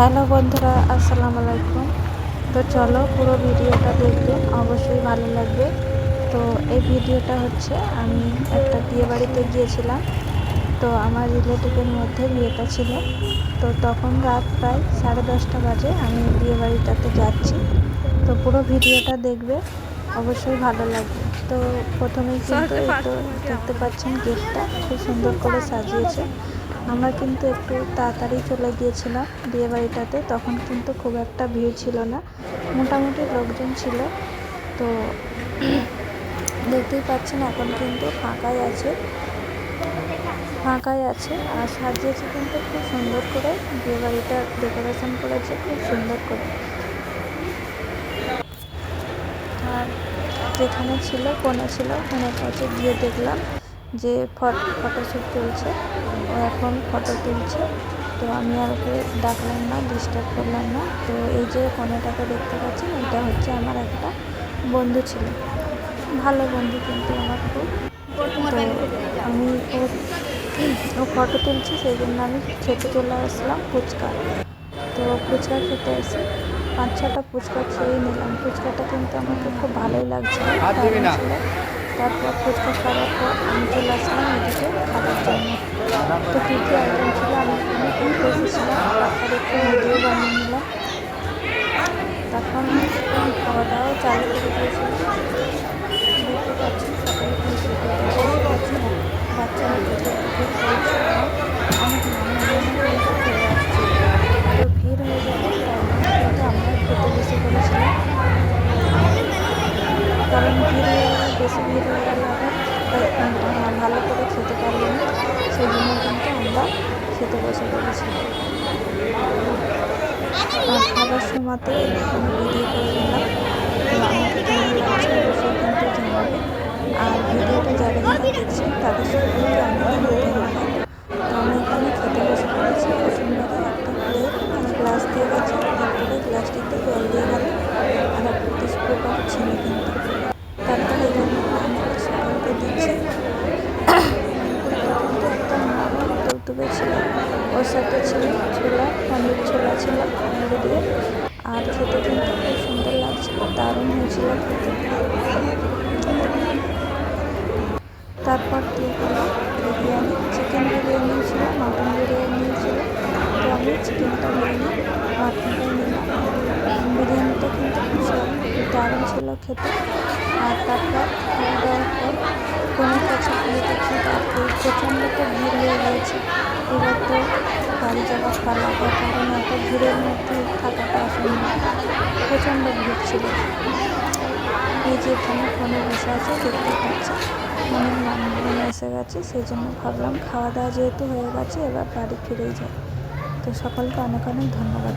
Hello বন্ধুরা আসসালামু আলাইকুম। তো চলো পুরো ভিডিওটা দেখবে অবশ্যই ভালো লাগবে। তো এই ভিডিওটা হচ্ছে আমি একটা বিয়ে বাড়িতে গিয়েছিলাম। তো আমার রিলেটিভের মধ্যে বিয়েটা ছিল। তো তখন রাত প্রায় সাড়ে দশটা বাজে আমি বিয়ে বাড়িটাতে যাচ্ছি। তো পুরো ভিডিওটা দেখবে অবশ্যই ভালো লাগবে। তো প্রথমেই কিন্তু এই তো দেখতে পাচ্ছেন গেটটা খুব সুন্দর করে সাজিয়েছে। আমরা কিন্তু একটু তাড়াতাড়ি চলে গিয়েছিলাম বিয়ে বাড়িটাতে তখন কিন্তু খুব একটা ভিড় ছিল না। মোটামুটি লোকজন ছিল। তো দেখতেই পাচ্ছেন এখন কিন্তু ফাঁকাই আছে। ফাঁকাই আছে আর সাজিয়েছে কিন্তু খুব সুন্দর করে। বিয়ে বাড়িটা ডেকোরেশন করেছে খুব সুন্দর করে। আর যেখানে ছিল কোনে ছিল কোনের কাছে গিয়ে দেখলাম। যে ফটোশ্যুট চলছে ও এখন ফটো তুলছে। তো আমি আর ওকে ডাকলাম না ডিস্টার্ব করলাম না। তো এই যে কনেটাকে দেখতে পাচ্ছেন এটা হচ্ছে আমার একটা বন্ধু ছিল। ভালো বন্ধু কিন্তু আমার খুব। তো আমি ও ও ফটো তুলছি সেই জন্য আমি খেতে চলে আসলাম ফুচকা। তো ফুচকা খেতে এসে পাঁচ ছটা ফুচকা খেয়ে নিলাম। ফুচকাটা কিন্তু আমাকে খুব ভালোই লাগছিল। ছিল তারপর ফুচকা খাওয়ার পর আমি চলে আসলাম এদিকে খাবার জন্য। তো কী কী আইটেম ছিল, আমি অনেকই বসেছিলাম, তারপর একটু ভিডিও বানিয়ে নিলাম। তখন খাওয়া দাওয়া চালু করে দিয়েছিলাম দেখতে পাচ্ছি সকালে বাচ্চারা ফিরে আসছি। তো ভিড় হয়ে বেশি ভিড় হয়ে। গেলে আবার ভালো করে খেতে পারব না, সেই জন্য কিন্তু আমরা খেতে বসে পড়েছি। আর খাবার সময়তে আমি ভিডিও করে নিলাম তো আমাকে কিন্তু জানাবে। আর ভিডিওটা যারা যারা দেখছেন, তাদের সকলকে অনেক অনেক ধন্যবাদ তো আমি এখানে খেতে বসে পড়েছি সুন্দর একটা প্লেট গ্লাস দিয়ে গেছে তারপরে গ্লাসটিতে জল দিয়ে গেল আর একটা টিস্যু পেপার ছিল কিন্তু তারপরে এখানে আমাকে সকলকে দিচ্ছে কিন্তু একদম নরম তুলতুবে ছিল ওর সাথে ছিল, ছোলা পনির ছোলা ছিল পনির দিয়ে। আর খেতে কিন্তু খুব সুন্দর লাগছিল, দারুণ হয়েছিল খেতে। তারপর দিয়ে হলো? বিরিয়ানি চিকেন বিরিয়ানি ছিল মাটন বিরিয়ানি ছিল। তো আমি চিকেনটা নিয়ে মাটনটা নিলাম। বিরিয়ানিটা কিন্তু খুব দারুণ ছিল খেতে। আর তারপর খাওয়া দাওয়ার পর কোনো কাছে গিয়ে দেখি তারপর প্রচণ্ড তো ভিড় হয়ে গিয়েছে। এবার তো বাড়ি যাওয়া পালা কারণ এত ভিড়ের মধ্যে থাকাটা অসম্ভব প্রচণ্ড ভিড় ছিল। এই যে এখানে ফোনে বসে আছে, দেখতে পাচ্ছি। অনেক মানুষজন এসে গেছে সেই জন্য ভাবলাম খাওয়া দাওয়া যেহেতু হয়ে গেছে, এবার বাড়ি ফিরেই যাই। তো সকলকে অনেক অনেক ধন্যবাদ।